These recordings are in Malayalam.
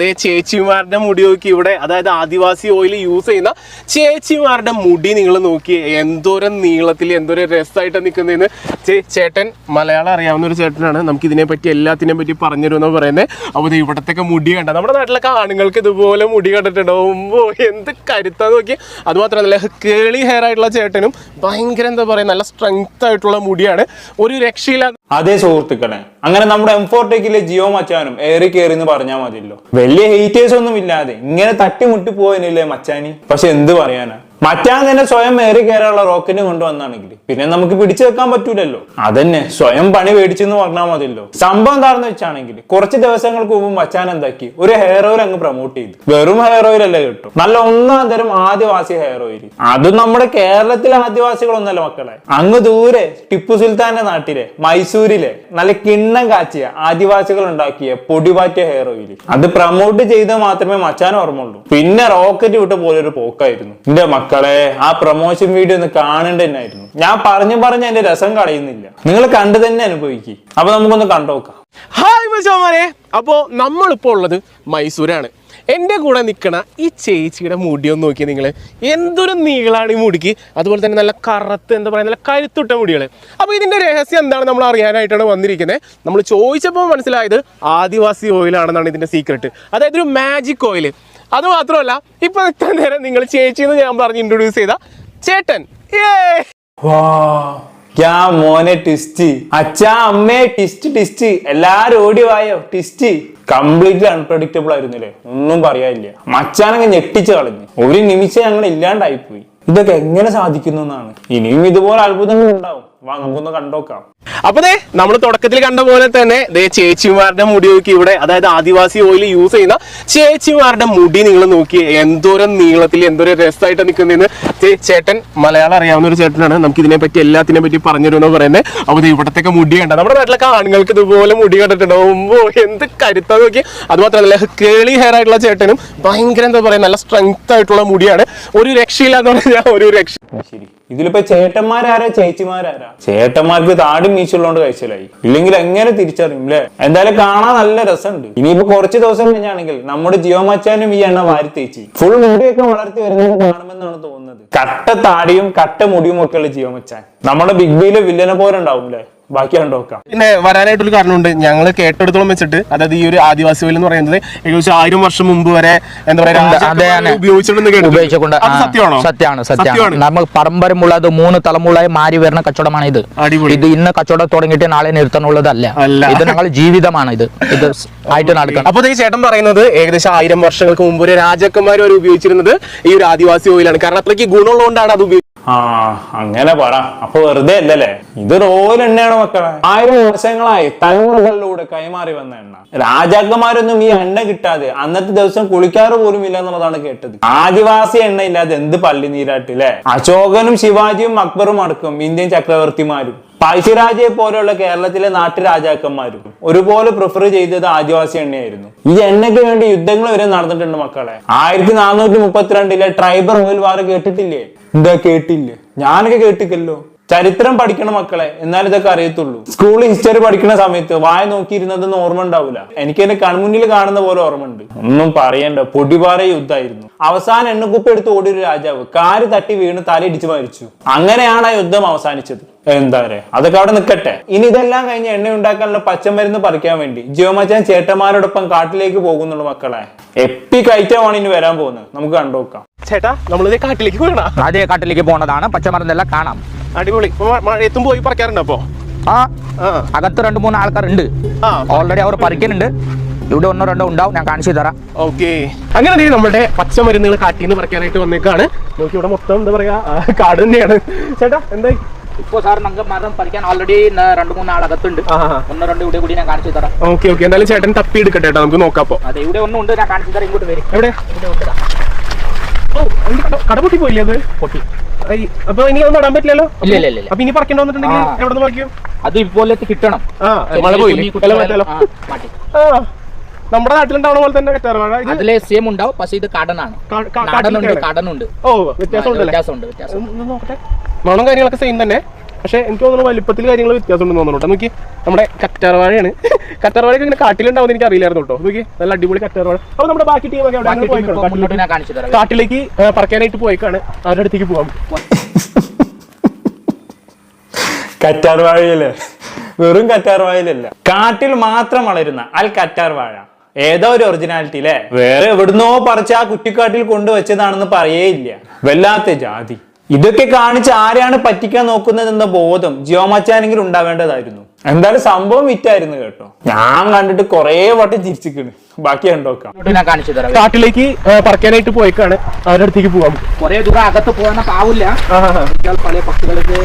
ദേ ചേച്ചിമാരുടെ മുടി നോക്കി ഇവിടെ അതായത് ആദിവാസി ഓയിൽ യൂസ് ചെയ്യുന്ന ചേച്ചിമാരുടെ മുടി നിങ്ങൾ നോക്കി എന്തോരം നീളത്തിൽ എന്തോരം രസമായിട്ട് നിൽക്കുന്നതെന്ന് ചേ ചേട്ടൻ മലയാളം അറിയാവുന്ന ഒരു ചേട്ടനാണ്. നമുക്ക് ഇതിനെ പറ്റി എല്ലാത്തിനെ പറ്റി പറഞ്ഞു തരുമെന്ന് പറയുന്നത് അപ്പോൾ ദേ ഇവിടത്തൊക്കെ മുടി കണ്ട നമ്മുടെ നാട്ടിലൊക്കെ ആണുങ്ങൾക്ക് ഇതുപോലെ മുടി കണ്ടിട്ടുണ്ടോ? ഓ എന്ത് കരുത്താ നോക്കി. അതുമാത്രമല്ല കേളി ഹെയർ ആയിട്ടുള്ള ചേട്ടനും ഭയങ്കര എന്താ പറയുക നല്ല സ്ട്രെങ്ത് ആയിട്ടുള്ള മുടിയാണ്. ഒരു രക്ഷയില്ലാതെ അതേ സുഹൃത്തുക്കളെ അങ്ങനെ നമ്മുടെ എം ഫോർട്ടേക്കിലെ ജിയോ മച്ചാനും ഏറി കയറി എന്ന് പറഞ്ഞാൽ മതിയല്ലോ. വലിയ ഹെയ്റ്റേഴ്സ് ഒന്നും ഇല്ലാതെ ഇങ്ങനെ തട്ടിമുട്ടി പോയനില്ലേ മച്ചാനി? പക്ഷെ എന്ത് പറയാനാ? മച്ചാൻ തന്നെ സ്വയം ഏറി കയറാനുള്ള റോക്കറ്റ് കൊണ്ടുവന്നാണെങ്കിൽ പിന്നെ നമുക്ക് പിടിച്ചു വെക്കാൻ പറ്റൂലല്ലോ. അതന്നെ സ്വയം പണി മേടിച്ചെന്ന് പറഞ്ഞാൽ മതിയല്ലോ. സംഭവം എന്താണെന്ന് വെച്ചാണെങ്കിൽ കുറച്ച് ദിവസങ്ങൾക്ക് മുമ്പ് മച്ചാൻ എന്താക്കി? ഒരു ഹെയർ ഓയിൽ അങ്ങ് പ്രൊമോട്ട് ചെയ്തു. വെറും ഹെയർ ഓയിൽ അല്ല കിട്ടും. നല്ല ഒന്നാം തരം ആദിവാസി ഹെയർ ഓയിൽ അതും നമ്മുടെ കേരളത്തിലെ ആദിവാസികളൊന്നല്ല മക്കളെ. അങ്ങ് ദൂരെ ടിപ്പു സുൽത്താന്റെ നാട്ടിലെ മൈസൂരിലെ നല്ല കിണ്ണം കാച്ചിയ ആദിവാസികൾ ഉണ്ടാക്കിയ പൊടിപാറ്റിയ ഹെയർ ഓയിൽ അത് പ്രൊമോട്ട് ചെയ്ത് മാത്രമേ മച്ചാൻ ഓർമ്മയുള്ളൂ. പിന്നെ റോക്കറ്റ് വിട്ട പോലെ ഒരു പോക്കായിരുന്നു. എന്റെ മക്കളെ ആ പ്രൊമോഷൻ വീഡിയോ ഒന്ന് കാണേണ്ട തന്നെയായിരുന്നു ഞാൻ പറഞ്ഞു പറഞ്ഞ് എന്റെ രസം കളയുന്നില്ല. നിങ്ങൾ കണ്ടു തന്നെ അനുഭവിക്കും. അപ്പൊ നമുക്കൊന്ന് കണ്ടോക്കാം ഹായ് മച്ചാമാരെ അപ്പോൾ നമ്മളിപ്പോൾ ഉള്ളത് മൈസൂരാണ്. എന്റെ കൂടെ നിൽക്കണ ഈ ചേച്ചിയുടെ മുടി ഒന്ന് നോക്കി നിങ്ങൾ എന്തൊരു നീളാണ് ഈ മുടിക്ക്. അതുപോലെ തന്നെ നല്ല കറുത്ത് എന്താ പറയുക നല്ല കരുത്തുട്ട മുടികൾ അപ്പോൾ ഇതിന്റെ രഹസ്യം എന്താണ് നമ്മൾ അറിയാനായിട്ടാണ് വന്നിരിക്കുന്നത്. നമ്മൾ ചോദിച്ചപ്പോൾ മനസ്സിലായത് ആദിവാസി ഓയിലാണെന്നാണ് ഇതിന്റെ സീക്രട്ട് അതായത് ഒരു മാജിക് ഓയിൽ അത് മാത്രമല്ല ഇപ്പോൾ ഇത്ര നേരം നിങ്ങൾ ചേച്ചി എന്ന് ഞാൻ പറഞ്ഞ് ഇൻട്രൊഡ്യൂസ് ചെയ്ത ചേട്ടൻ. ഏ വാ. യാ മോനെ ടിസ്റ്റ് അച്ഛാ അമ്മേ ടിസ്റ്റ് ടിസ്റ്റ് എല്ലാരും ഓടി വായോ ടിസ്റ്റ് കംപ്ലീറ്റ്ലി അൺപ്രഡിക്റ്റബിൾ ആയിരുന്നില്ലേ? ഒന്നും പറയാനില്ല. മച്ചാനങ്ങ് ഞെട്ടിച്ച് കളഞ്ഞു. ഒരു നിമിഷം ഞങ്ങൾ ഇല്ലാണ്ടായിപ്പോയി. ഇതൊക്കെ എങ്ങനെ സാധിക്കുന്നു എന്നാണ്. ഇനിയും ഇതുപോലെ അത്ഭുതങ്ങൾ ഉണ്ടാവും. വാ നമുക്കൊന്ന് കണ്ടോക്കാം അപ്പൊ ദേ നമ്മൾ തുടക്കത്തിൽ കണ്ട പോലെ തന്നെ ദേ ചേച്ചിമാരുടെ മുടി നോക്കി ഇവിടെ അതായത് ആദിവാസി ഓയിൽ യൂസ് ചെയ്യുന്ന ചേച്ചിമാരുടെ മുടി നിങ്ങൾ നോക്കി എന്തോരം നീളത്തിൽ എന്തോരം രസമായിട്ട് നിൽക്കുന്നതെന്ന് ചേട്ടൻ മലയാളം അറിയാവുന്ന ഒരു ചേട്ടനാണ്. നമുക്ക് ഇതിനെ പറ്റി എല്ലാത്തിനെ പറ്റി പറഞ്ഞു തരുമെന്ന് പറയുന്നത്. അപ്പൊ ദേ ഇവിടത്തൊക്കെ മുടി കണ്ട? നമ്മുടെ നാട്ടിലൊക്കെ ആണുങ്ങൾക്ക് ഇതുപോലെ മുടി കണ്ടിട്ടുണ്ടോ? ഓ എന്ത് കരുത്താ നോക്കി. അത് മാത്രമല്ല കേളി ഹെയർ ആയിട്ടുള്ള ചേട്ടനും ഭയങ്കര എന്താ പറയുക നല്ല സ്ട്രെങ്ത് ആയിട്ടുള്ള മുടിയാണ്. ഒരു രക്ഷയില്ലാന്ന് പറഞ്ഞാൽ ഒരു രക്ഷ ശരി. ഇതിലിപ്പോ ചേട്ടന്മാരാരാ ചേച്ചിമാരാരാ? ചേട്ടന്മാർക്ക് താടി മീശുള്ളതുകൊണ്ട് കഴിച്ചിലായി ഇല്ലെങ്കിൽ എങ്ങനെ തിരിച്ചറിയും അല്ലേ എന്തായാലും കാണാൻ നല്ല രസമുണ്ട്. ഇനിയിപ്പോ കുറച്ച് ദിവസം കഴിഞ്ഞാണെങ്കിൽ നമ്മുടെ ജിയോ മച്ചാനും ഈ എണ്ണ വാരി തേച്ചി ഫുൾ മുടിയൊക്കെ വളർത്തി വരുന്നത് കാണുമെന്നാണ് തോന്നുന്നത്. കട്ട താടിയും കട്ട മുടിയും ഒക്കെയുള്ള ജിയോ മച്ചാൻ. നമ്മുടെ ബിഗ് ബിയിലെ വില്ലനെ പോലെ ഉണ്ടാവും അല്ലേ ബാക്കി നോക്കാം. പിന്നെ വരാനായിട്ടൊരു കാരണമുണ്ട്. ഞങ്ങൾ കേട്ടെടുത്തോളം വെച്ചിട്ട് അതായത് ഈ ഒരു ആദിവാസി ഓയിൽ എന്ന് പറയുന്നത് ഏകദേശം ആയിരം വർഷം മുമ്പ് വരെ എന്താ പറയുക സത്യമാണോ? സത്യമാണ് സത്യമാണ്. നമ്മൾ പരമ്പരമുള്ളത് മൂന്ന് തലമുറയായി മാറി വരുന്ന കച്ചവടമാണ് ഇത്. ഇത് ഇന്ന് കച്ചവടം തുടങ്ങിയിട്ട് നാളെ നിർത്താനുള്ളതല്ല ഇത് ഞങ്ങൾ ജീവിതമാണ് ഇത്. ഇത് ആയിട്ട് നടക്കുന്നത് അപ്പൊ ഈ ചേട്ടൻ പറയുന്നത് ഏകദേശം ആയിരം വർഷങ്ങൾക്ക് മുമ്പ് ഒരു രാജാക്കന്മാർ വരെ ഉപയോഗിച്ചിരുന്നത് ഈ ഒരു ആദിവാസി ഓയിലാണ്. കാരണം അത്രയ്ക്ക് ഗുണമുള്ളതുകൊണ്ടാണ് അത് ഉപയോഗിച്ചത് ആ അങ്ങനെ പറ. അപ്പൊ വെറുതെ അല്ലല്ലേ? ഇത് റോയൽ എണ്ണയാണ് മക്കളെ. ആയിരം വർഷങ്ങളായി തലമുറകളിലൂടെ കൈമാറി വന്ന എണ്ണ. രാജാക്കന്മാരൊന്നും ഈ എണ്ണ കിട്ടാതെ അന്നത്തെ ദിവസം കുളിക്കാറ് പോലും ഇല്ല എന്നുള്ളതാണ് കേട്ടത്. ആദിവാസി എണ്ണ ഇല്ലാതെ എന്ത് പള്ളി നീരാട്ടില്ലേ അശോകനും ശിവാജിയും അക്ബറും അടക്കം ഇന്ത്യൻ ചക്രവർത്തിമാരും പഴശ്ശിരാജയെ പോലെയുള്ള കേരളത്തിലെ നാട്ടുരാജാക്കന്മാരും ഒരുപോലെ പ്രിഫർ ചെയ്തത് ആദിവാസി എണ്ണയായിരുന്നു. ഈ എണ്ണയ്ക്ക് വേണ്ടി യുദ്ധങ്ങൾ വരെ നടന്നിട്ടുണ്ട് മക്കളെ. ആയിരത്തി നാനൂറ്റി മുപ്പത്തിരണ്ടിലെ ട്രൈബർ റോയൽ വാർ കേട്ടിട്ടില്ലേ? എന്താ കേട്ടില്ലേ? ഞാനൊക്കെ കേട്ടിക്കല്ലോ ചരിത്രം പഠിക്കണം മക്കളെ എന്നാൽ ഇതൊക്കെ അറിയത്തുള്ളൂ. സ്കൂൾ ഹിസ്റ്ററി പഠിക്കുന്ന സമയത്ത് വായ നോക്കിയിരുന്നതൊന്നും ഓർമ്മ ഉണ്ടാവില്ല. എനിക്ക് എന്റെ കൺമുന്നിൽ കാണുന്ന പോലെ ഓർമ്മയുണ്ട്. ഒന്നും പറയണ്ട പൊടിപാറ യുദ്ധമായിരുന്നു. അവസാനം എണ്ണക്കുപ്പി എടുത്ത് ഓടിയൊരു രാജാവ് കാൽ തട്ടി വീണ് തലയിടിച്ച് മരിച്ചു. അങ്ങനെയാണ് ആ യുദ്ധം അവസാനിച്ചത്. എന്താ പറയാ? അതൊക്കെ അവിടെ നിൽക്കട്ടെ ഇനി ഇതെല്ലാം കഴിഞ്ഞ് എണ്ണ ഉണ്ടാക്കാനുള്ള പച്ചമരുന്ന് പറിക്കാൻ വേണ്ടി ജിയോമച്ചാൻ ചേട്ടന്മാരോടൊപ്പം കാട്ടിലേക്ക് പോകുന്നുള്ളൂ മക്കളെ. എപ്പി കയറ്റമാണ് ഇനി വരാൻ പോകുന്നത്? നമുക്ക് കണ്ടു നോക്കാം ചേട്ടാ നമ്മളിത് കാട്ടിലേക്ക് പോകണം അതേ കാട്ടിലേക്ക് പോണതാണ്. പച്ചമരുന്നെല്ലാം കാണാം. അടിപൊളി. എത്തുമ്പോ പറിക്കാറുണ്ടോ പോയി പറിക്കാറുണ്ട് അപ്പൊ? ആ. അകത്ത് രണ്ട് മൂന്ന് ആൾക്കാരുണ്ട്. ഓൾറെഡി അവർ പറിക്കുന്നുണ്ട് ഇവിടെ ഒന്നോ രണ്ടോ ഉണ്ടാവും. ഞാൻ കാണിച്ചു തരാം. ഓക്കെ. അങ്ങനെ നമ്മുടെ പച്ചമരുന്നുകൾ നിന്ന് പറിക്കാനായിട്ട് വന്നേക്കാണ്. നോക്കി ഇവിടെ മൊത്തം എന്താ പറയാ കാട് തന്നെയാണ്. ചേട്ടാ എന്തായി? ഇപ്പോ സാർ നമുക്ക് മരം പറിക്കാൻ ഓൾറെഡി രണ്ട് മൂന്ന് ആൾ അകത്തുണ്ട്. ആ ഒന്നോ രണ്ടോ ഇവിടെ കൂടി ഞാൻ കാണിച്ചു തരാം. Okay okay. എന്തായാലും ചേട്ടൻ തപ്പി എടുക്കട്ടെ നമുക്ക് നോക്കാം അപ്പൊ. അതെ ഇവിടെ ഒന്നും ഉണ്ട്. ഞാൻ കാണിച്ചു തരാം. ഇങ്ങോട്ട് വരും. എവിടെ? ഓ അതിന്റെ കട- കട പൊട്ടി പോയില്ലേ അത്? പൊട്ടി. അപ്പൊ ഇനി ഒന്നും ഇടാൻ പറ്റില്ലല്ലോ? ഇല്ല, ഇല്ല, ഇല്ല. അപ്പൊ ഇനി പറിക്കേണ്ടി വന്നിട്ടുണ്ടെങ്കിൽ. എവിടെ നിന്ന് പറിക്കും? അത് ഇപ്പോലെ കിട്ടണം. ആ മഴ പോയില്ലേ. നമ്മുടെ നാട്ടിലുണ്ടാവുന്ന പോലെ തന്നെ കറ്റാർ വാഴ അതിലെ സെയിം ഉണ്ടാവും പക്ഷെ ഇത് കടനാണ്. കടനുണ്ട്. കടനുണ്ട്. ഓ വ്യത്യാസമുണ്ട് വ്യത്യാസമുണ്ട്. വ്യത്യാസം മണം കാര്യങ്ങളൊക്കെ സെയിം തന്നെ. പക്ഷെ എനിക്ക് തോന്നുന്നു വലിപ്പത്തിൽ കാര്യങ്ങൾ വ്യത്യാസം ഉണ്ടെന്ന് തോന്നുന്നു കേട്ടോ. നോക്കി നമ്മുടെ കറ്റാർവാഴയാണ്. കറ്റാർവാഴയൊക്കെ ഇങ്ങനെ കാട്ടിലുണ്ടാവും എനിക്ക് അറിയില്ലായിരുന്നു കേട്ടോ. നോക്കി നല്ല അടിപൊളി കറ്റാർവാഴ. അപ്പോൾ നമ്മുടെ ബാക്കി ടീമൊക്കെ അവിടെ കാട്ടിലേക്ക്. പറക്കാനായിട്ട് പോയിക്കാണ്. അവരുടെ അടുത്തേക്ക് പോകാം കറ്റാർവാഴയിൽ. വെറും കറ്റാർവാഴയിലല്ല. കാട്ടിൽ മാത്രം വളരുന്ന അൽ കറ്റാർവാഴ. ഏതോ ഒരു ഒറിജിനാലിറ്റി അല്ലേ വേറെ എവിടുന്നോ പറിച്ച് ആ കുറ്റിക്കാട്ടിൽ കൊണ്ടുവച്ചതാണെന്ന് പറയേയില്ല. വല്ലാത്ത ജാതി. ഇതൊക്കെ കാണിച്ച് ആരെയാണ് പറ്റിക്കാൻ നോക്കുന്നതെന്ന ബോധം ജിയോമച്ചാനെങ്കിലും ഉണ്ടാവേണ്ടതായിരുന്നു. എന്തായാലും സംഭവം വിറ്റായിരുന്നു കേട്ടോ. ഞാൻ കണ്ടിട്ട് കൊറേ വട്ടം ചിരിച്ചിക്കണ് ബാക്കി കണ്ടോക്കാം കാട്ടിലേക്ക് പറക്കാനായിട്ട് പോയിക്കാണ്. അവരുടെ അടുത്തേക്ക് പോവാം കൊറേ ദൂരം അകത്ത് പോകാൻ പാവില്ല പല പക്ഷികൾക്ക്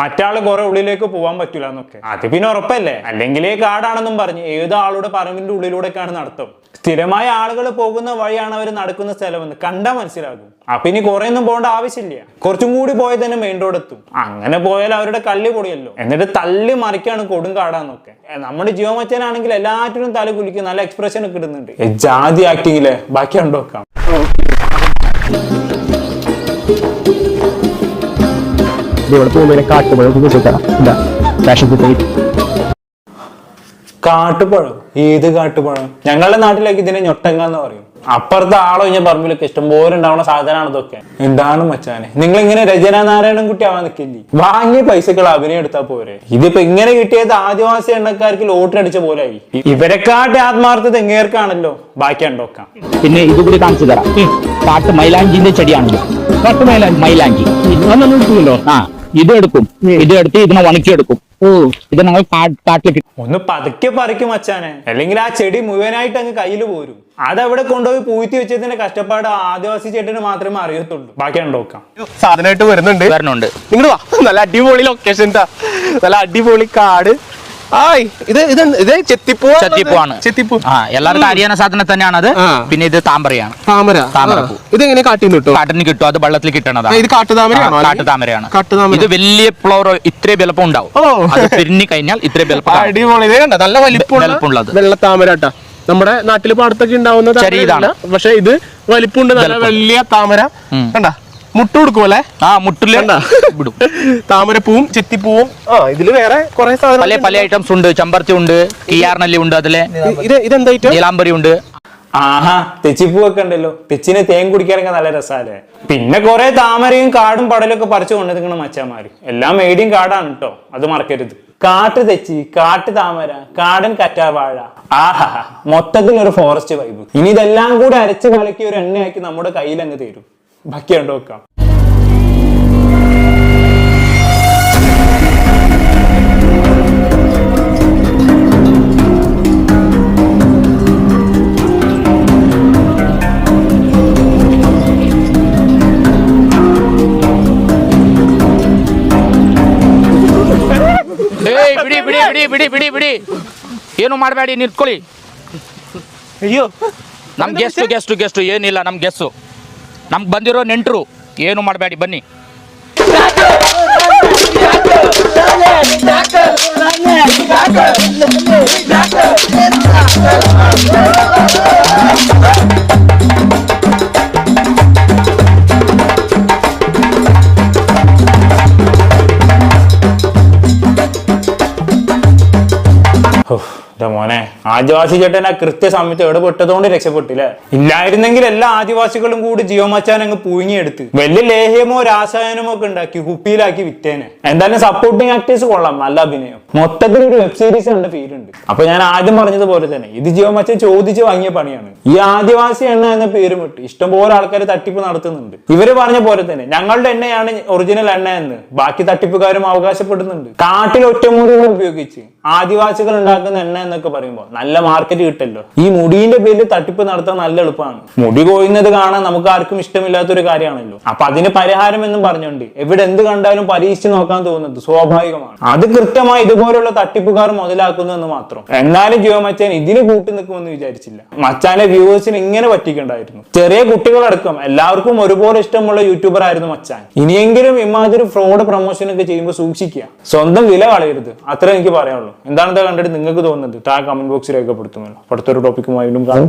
മറ്റാൾ കുറെ ഉള്ളിലേക്ക് പോകാൻ പറ്റൂല എന്നൊക്കെ. അത് പിന്നെ ഉറപ്പല്ലേ? അല്ലെങ്കിൽ കാടാണെന്നും പറഞ്ഞ് ഏത് ആളുടെ പറമ്പിന്റെ ഉള്ളിലൂടെയൊക്കെയാണ് നടത്തും. സ്ഥിരമായ ആളുകൾ പോകുന്ന വഴിയാണ് അവർ നടക്കുന്ന സ്ഥലമെന്ന് കണ്ടാൽ മനസ്സിലാകും. അപ്പൊ ഇനി കുറെ ഒന്നും പോകേണ്ട ആവശ്യമില്ല. കുറച്ചും കൂടി പോയാൽ തന്നെ മെയിൻ അങ്ങനെ പോയാൽ അവരുടെ കല്ല് പൊടിയല്ലോ എന്നിട്ട് തല്ല് മറിക്കാണ് കൊടും കാടാന്നൊക്കെ. നമ്മുടെ ജീവമച്ചനാണെങ്കിൽ മച്ചനാണെങ്കിൽ എല്ലാറ്റിനും തല കുലിക്കും നല്ല എക്സ്പ്രഷൻ ഒക്കെ ഇടുന്നുണ്ട്. ജാതി ആക്ടിങ്ങിലെ ബാക്കി കണ്ടോക്കാം ഇവിടെ പോകുന്നതിനെ കാട്ടുപഴം ഇതാ ഫാഷൻ കാട്ടുപഴം. ഏത് കാട്ടുപഴം? ഞങ്ങളുടെ നാട്ടിലേക്ക് ഇതിനെ ഞൊട്ടങ്ങ എന്ന് പറയും. അപ്പുറത്തെ ആളോ ഞാൻ പറമ്പിലൊക്കെ ഇഷ്ടംപോലെ ഉണ്ടാവുന്ന സാധനമാണ് ഇതൊക്കെ. എന്താണ് മച്ചാനെ. നിങ്ങൾ ഇങ്ങനെ രചന നാരായണൻ കുട്ടി ആവാൻ നിൽക്കില്ലേ വാങ്ങിയ പൈസകൾ അഭിനയം എടുത്താൽ പോരെ. ഇതിപ്പോ ഇങ്ങനെ കിട്ടിയത് ആദിവാസി എണ്ണക്കാർക്ക് ലോട്ടറി അടിച്ച ആയി ഇവരെക്കാട്ട് ആത്മാർത്ഥത എങ്ങേർക്കാണല്ലോ ബാക്കി ഉണ്ടോക്കാം പിന്നെ ഇത് കൂടി കാണിച്ചു തരാം. കാട്ട് മൈലാഞ്ചിന്റെ ചെടിയാണല്ലോ. കാട്ട് മൈലാഞ്ചി. മൈലാഞ്ചി. ആ. ഇത് എടുക്കും ഇത് എടുത്ത് ഇതിനെ ഉണക്കിയെടുക്കും ഓ. ഇത് ഞങ്ങൾ ഒന്ന് പതുക്കെ പറിക്കും മച്ചാനെ. അല്ലെങ്കിൽ ആ ചെടി മുഴുവനായിട്ട് അങ്ങ് കയ്യിൽ പോരും. അതവിടെ കൊണ്ടുപോയി പൂഴ്ത്തി വെച്ചതിന്റെ കഷ്ടപ്പാട് ആദിവാസി ചേട്ടന് മാത്രമേ അറിയത്തുള്ളൂ. ബാക്കിയാണ് നോക്കാം. സാധനമായിട്ട് വരുന്നുണ്ട്. വരണുണ്ട് നിങ്ങൾ വാ. നല്ല അടിപൊളി ലൊക്കേഷൻ നല്ല അടിപൊളി കാട്. ആയ് ഇത് ഇത് ഇത് ചെത്തിപ്പൂ ചെത്തിപ്പൂവാണ്. ചെത്തിപ്പൂ. ആ എല്ലാവർക്കും അറിയാവുന്ന സാധനം തന്നെയാണ് അത് പിന്നെ ഇത് താമരയാണ്. താമര. താമരപ്പൂ. കാട്ടിന്ന് കിട്ടും? കാട്ടിന് കിട്ടും. അത് വെള്ളത്തിൽ കിട്ടണതാണ് ഇത് കാട്ടുതാമരയാണ്? കാട്ടുതാമരയാണ്. കാട്ടുതാമര. ഇത് വലിയ ഫ്ലോർ ഇത്രയും വിലപ്പം ഉണ്ടാവും. അത് പിരിഞ്ഞു കഴിഞ്ഞാൽ ഇത്രയും വലുപ്പം. അടിപൊളി. ഇത് കണ്ട? നല്ല വലിപ്പമുള്ള വലിപ്പമുള്ളത്. വെള്ളത്താമര കേട്ടാ. നമ്മുടെ നാട്ടിൽ പാടത്തൊക്കെ ഉണ്ടാവുന്ന ചെറിയതാണ്. പക്ഷെ ഇത് വലിപ്പമുണ്ട്. നല്ല വലിയ താമര. കണ്ട? മുട്ട കൊടുക്കുമല്ലേ ആ മുട്ടിൽ? വിടും. താമരപ്പൂവും ചെത്തിപ്പൂവും. ആ ഇതിൽ വേറെ കുറെ പല സാധനം പല ഐറ്റംസ് ഉണ്ട്. ചമ്പർത്തി ഉണ്ട്. കിയാർനല്ലി ഉണ്ട് അതിലെ. ഇത് ഇതെന്തായിട്ട് നീലാംബരി ഉണ്ട്. ആഹാ തെച്ചിപ്പൂവൊക്കെ ഉണ്ടല്ലോ. തെച്ചിന് തേൻ കുടിക്കാനൊക്കെ നല്ല രസാലേ പിന്നെ കുറെ താമരയും കാടും പടലും ഒക്കെ പറിച്ചു കൊണ്ടുവന്നിരിക്കണ മച്ചാമാര് എല്ലാം മേടിയും കാടാണ് കേട്ടോ അത് മറക്കരുത്. കാട്ട് തെച്ചി കാട്ട് താമര കാടൻ കറ്റാവാഴ. ആഹാ മൊത്തത്തിൽ ഒരു ഫോറസ്റ്റ് വൈബ് ഇനി ഇതെല്ലാം കൂടെ അരച്ച് കലക്കി ഒരു എണ്ണയാക്കി നമ്മുടെ കയ്യിൽ അങ്ങ് തരും. ബാക്കി കണ്ടു വെക്കാം ಏಯ್ ಬಿಡಿ ಬಿಡಿ ಬಿಡಿ ಬಿಡಿ ಬಿಡಿ ಬಿಡಿ ಏನು ಮಾಡಬೇಡಿ ನಿಂತ್ಕೊಳ್ಳಿ അയ്യോ ನಮ್ ಗೆಸ್ಟು ಗೆಸ್ಟು ಗೆಸ್ಟು ಏನಿಲ್ಲ ನಮ್ ಗೆಸ್ಟು ನಮ್ಗೆ ಬಂದಿರೋ ನೆಂಟರು ಏನು ಮಾಡಬೇಡಿ ಬನ್ನಿ. ആദിവാസി ചേട്ടൻ ആ കൃത്യസമയത്ത് ഇടപെട്ടതുകൊണ്ട് രക്ഷപ്പെട്ടില്ല. ഇല്ലായിരുന്നെങ്കിൽ എല്ലാ ആദിവാസികളും കൂടി ജിയോ മച്ചാൻ അങ്ങ് പുഴുങ്ങിയെടുത്ത്. വലിയ ലേഹ്യമോ രാസായനമോ ഒക്കെ ഉണ്ടാക്കി കുപ്പിയിലാക്കി വിറ്റേനെ. എന്തായാലും സപ്പോർട്ടിങ് ആക്ടേഴ്സ് കൊള്ളാം. നല്ല അഭിനയം. മൊത്തത്തിൽ ഒരു വെബ് സീരീസ് കണ്ട പേരുണ്ട് അപ്പൊ ഞാൻ ആദ്യം പറഞ്ഞതുപോലെ തന്നെ ഇത് ജിയോ മച്ചൻ ചോദിച്ച് വാങ്ങിയ പണിയാണ്. ഈ ആദിവാസി എണ്ണ എന്ന പേരും ഇട്ട് ഇഷ്ടംപോലെ ആൾക്കാർ തട്ടിപ്പ് നടത്തുന്നുണ്ട്. ഇവർ പറഞ്ഞ പോലെ തന്നെ ഞങ്ങളുടെ എണ്ണയാണ് ഒറിജിനൽ എണ്ണ എന്ന്. ബാക്കി തട്ടിപ്പുകാരും അവകാശപ്പെടുന്നുണ്ട്. കാട്ടിൽ ഒറ്റമൂലികൾ ഉപയോഗിച്ച് ആദിവാസികൾ ഉണ്ടാക്കുന്ന എണ്ണ എന്നൊക്കെ പറയുമ്പോൾ നല്ല മാർക്കറ്റ് കിട്ടല്ലോ. ഈ മുടീന്റെ പേരിൽ തട്ടിപ്പ് നടത്താൻ നല്ല എളുപ്പമാണ്. മുടി കൊയ്യുന്നത് കാണാൻ നമുക്ക് ആർക്കും ഇഷ്ടമില്ലാത്തൊരു കാര്യമാണല്ലോ. അപ്പൊ അതിന് പരിഹാരം എന്നും പറഞ്ഞുകൊണ്ട് എവിടെ എന്ത് കണ്ടാലും പരീക്ഷിച്ച് നോക്കാൻ തോന്നുന്നത് സ്വാഭാവികമാണ്. അത് കൃത്യമായി ഇതുപോലുള്ള തട്ടിപ്പുകാർ മുതലാക്കുന്നു എന്ന് മാത്രം. എന്നാലും ജിയോ മച്ചാൻ ഇതിന് കൂട്ടി നിൽക്കുമെന്ന് വിചാരിച്ചില്ല. മച്ചാനെ വ്യൂവേഴ്സിന് ഇങ്ങനെ പറ്റിക്കണ്ടായിരുന്നു ചെറിയ കുട്ടികളടക്കം എല്ലാവർക്കും ഒരുപോലെ ഇഷ്ടമുള്ള യൂട്യൂബർ ആയിരുന്നു മച്ചാൻ. ഇനിയെങ്കിലും ഇമാതിരി ഫ്രോഡ് പ്രൊമോഷൻ ഒക്കെ ചെയ്യുമ്പോൾ സൂക്ഷിക്കുക. സ്വന്തം വില കളയരുത്. അത്ര എനിക്ക് പറയാനുള്ളൂ. എന്താണെന്ന് കണ്ടിട്ട് നിങ്ങൾക്ക് തോന്നുന്നത്? താ കമന്റ് ബോക്സിൽ രേഖപ്പെടുത്തുമല്ലോ. അടുത്തൊരു ടോപ്പിക്കുമായി വീണ്ടും കാണാം.